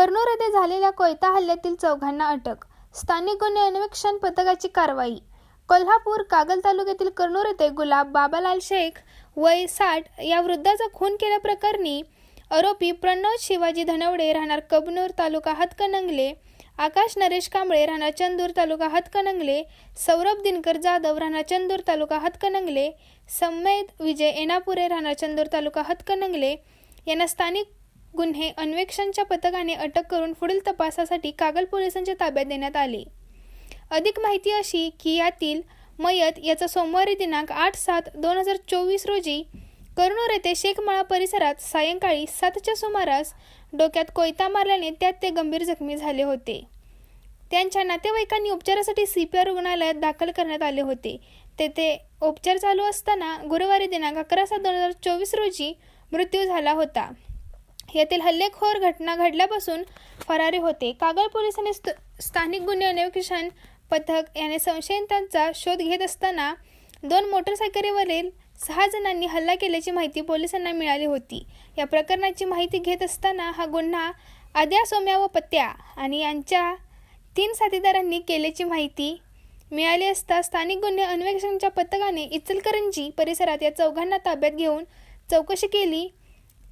कर्नूर येते झालेल्या कोयता हल्ल्यातील चौघांना अटक. स्थानिक गुन्हे अन्वेषण पथकाची कारवाई. कोल्हापूर कागल तालुक्यातील कर्नूर येथे गुलाब बाबालाल शेख वय साठ या वृद्धाचा खून केल्याप्रकरणी आरोपी प्रणव शिवाजी धनवडे राहणार कबनूर तालुका हातकणंगले आकाश नरेश कांबळे राहणार चंदूर तालुका हातकणंगले सौरभ दिनकर जाधव राहणार चंदूर तालुका हातकणंगले संमेद विजय एनापुरे राहणार चंदूर तालुका हातकणंगले. यांना स्थानिक गुन्हे अन्वेषणच्या पथकाने अटक करून पुढील तपासासाठी कागल पोलिसांच्या ताब्यात देण्यात आले. अधिक माहिती अशी की यातील मयत याचा सोमवारी दिनांक आठ सात दोन हजार चोवीस रोजी कर्नूर येथे शेखमाळा परिसरात सायंकाळी सातच्या सुमारास डोक्यात कोयता मारल्याने त्यात ते गंभीर जखमी झाले होते. त्यांच्या नातेवाईकांनी उपचारासाठी सी पी आर रुग्णालयात दाखल करण्यात आले होते. तेथे उपचार चालू असताना गुरुवारी दिनांक अकरा सात दोन हजार चोवीस रोजी मृत्यू झाला होता. यातील हल्लेखोर घटना घडल्यापासून फरारी होते. कागल पोलिसांनी स्त- स्थानिक गुन्हे अन्वेषण पथक याने संशयितांचा शोध घेत असताना दोन मोटरसायकलीवरील सहा जणांनी हल्ला केल्याची माहिती पोलिसांना मिळाली होती. या प्रकरणाची माहिती घेत असताना हा गुन्हा आद्या सोम्या व पत्या आणि यांच्या तीन साथीदारांनी केल्याची माहिती मिळाली असता स्थानिक गुन्हे अन्वेषणच्या पथकाने इचलकरंजी परिसरात या चौघांना ताब्यात घेऊन चौकशी केली.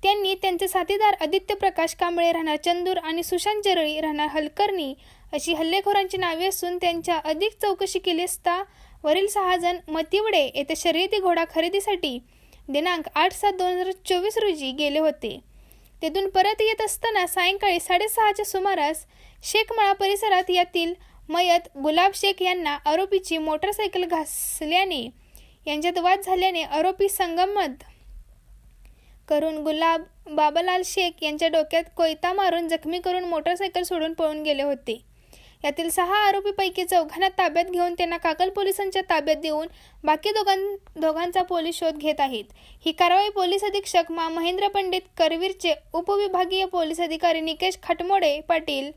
त्यांनी त्यांचे साथीदार आदित्य प्रकाश कांबळे राहणार चंदूर आणि सुशांत जरळी राहणार हलकर्णी अशी हल्लेखोरांची नावे असून त्यांच्या अधिक चौकशी केली असता वरील सहा जण मतिवडे येथे शर्यती घोडा खरेदीसाठी दिनांक आठ सात दोन हजार चोवीस रोजी गेले होते. तेथून परत येत असताना सायंकाळी साडेसहाच्या सुमारास शेखमाळा परिसरात यातील मयत गुलाब शेख यांना आरोपीची मोटरसायकल घासल्याने यांच्यात वाद झाल्याने आरोपी संगमत करून गुलाब बाबालाल शेख यांच्या डोक्यात कोयता मारून जखमी करून मोटरसायकल सोडून पळून गेले होते. यातील सहा आरोपीपैकी चौघांना ताब्यात घेऊन त्यांना कागल पोलिसांच्या ताब्यात देऊन बाकी दोघां दोघांचा पोलीस शोध घेत आहेत. ही कारवाई पोलीस अधीक्षक मा. महेंद्र पंडित करवीरचे उपविभागीय पोलीस अधिकारी निकेश खटमोडे पाटील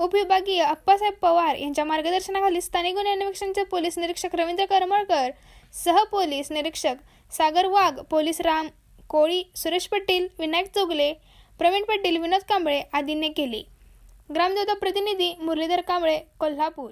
उपविभागीय अप्पासाहेब पवार यांच्या मार्गदर्शनाखाली स्थानिक गुन्हे अन्वेषणचे पोलीस निरीक्षक रवींद्र करमळकर सह पोलीस निरीक्षक सागर वाघ पोलीस राम कोळी सुरेश पाटील विनायक चौगले प्रवीण पाटील विनोद कांबळे आदींनी केली. ग्रामदेवता प्रतिनिधी मुरलीधर कांबळे कोल्हापूर.